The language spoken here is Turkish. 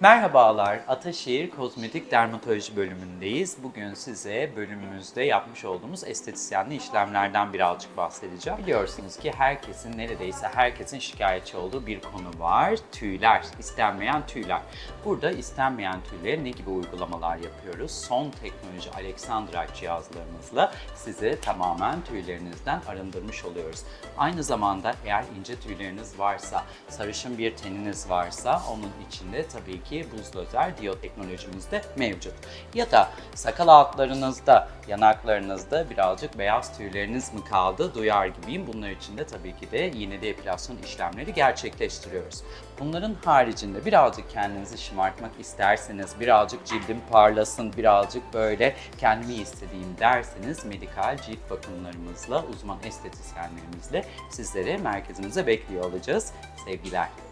Merhabalar, Ataşehir Kozmetik Dermatoloji bölümündeyiz. Bugün size bölümümüzde yapmış olduğumuz estetisyenli işlemlerden birazcık bahsedeceğim. Biliyorsunuz ki herkesin, neredeyse herkesin şikayetçi olduğu bir konu var. Tüyler, istenmeyen tüyler. Burada istenmeyen tüylere ne gibi uygulamalar yapıyoruz? Son teknoloji Alexandra cihazlarımızla sizi tamamen tüylerinizden arındırmış oluyoruz. Aynı zamanda eğer ince tüyleriniz varsa, sarışın bir teniniz varsa onun içinde tabii ki buz lazer diyo teknolojimiz de mevcut. Ya da sakal altlarınızda, yanaklarınızda birazcık beyaz tüyleriniz mi kaldı duyar gibiyim. Bunlar için de tabii ki de yine de epilasyon işlemleri gerçekleştiriyoruz. Bunların haricinde birazcık kendinizi şımartmak isterseniz, birazcık cildim parlasın, birazcık böyle kendimi hissedeyim derseniz medikal cilt bakımlarımızla, uzman estetisyenlerimizle sizleri merkezimize bekliyor olacağız. Sevgiler.